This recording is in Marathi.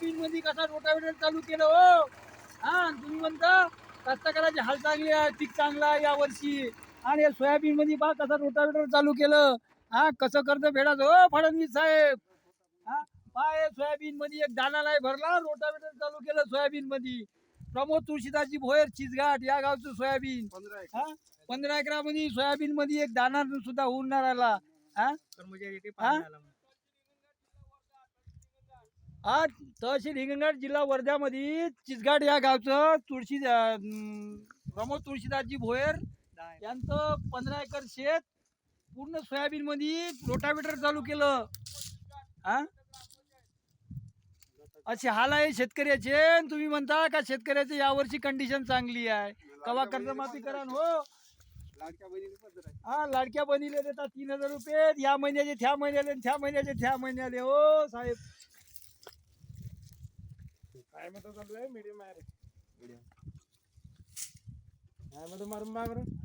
सोयाबीन मध्ये कसा रोटावेटर चालू केलं हो? हा तुम्ही म्हणता कास्तकाराची हाल चांगली आहे पीक चांगलं आहे या वर्षी आणि या सोयाबीन मध्ये पहा कसा रोटावेटर चालू केलं. हा कसं कर्ज फेडायचं हो फडणवीस साहेब? हा पाय सोयाबीन मध्ये एक दाना नाही भरला रोटावेटर चालू केलं सोयाबीन मध्ये प्रमोद तुळशीदासजी भोयर चिचघाट या गावचं सोयाबीन. हा पंधरा एकरामध्ये सोयाबीन मध्ये एक दाना सुद्धा होऊन राहिला. हा? हा? हा तहसील हिंगणघाट जिल्हा वर्ध्यामध्ये चिचघाट या गावचं तुळशी प्रमोद तुळशीदासजी भोयर यांचं पंधरा एकर शेत पूर्ण सोयाबीनमध्ये रोटावेटर चालू केलं. हा? असे हाल आहे शेतकऱ्याचे आणि तुम्ही म्हणता का शेतकऱ्याचे यावर्षी कंडिशन चांगली आहे? कवा कर्जमाफी करा हो? हा लाडक्या बनीले देतात तीन हजार रुपये या महिन्याचे त्या महिन्याले त्या महिन्याचे त्या महिन्याले हो साहेब. काय म्हणतो चालू आहे मीडियम आहे रे काय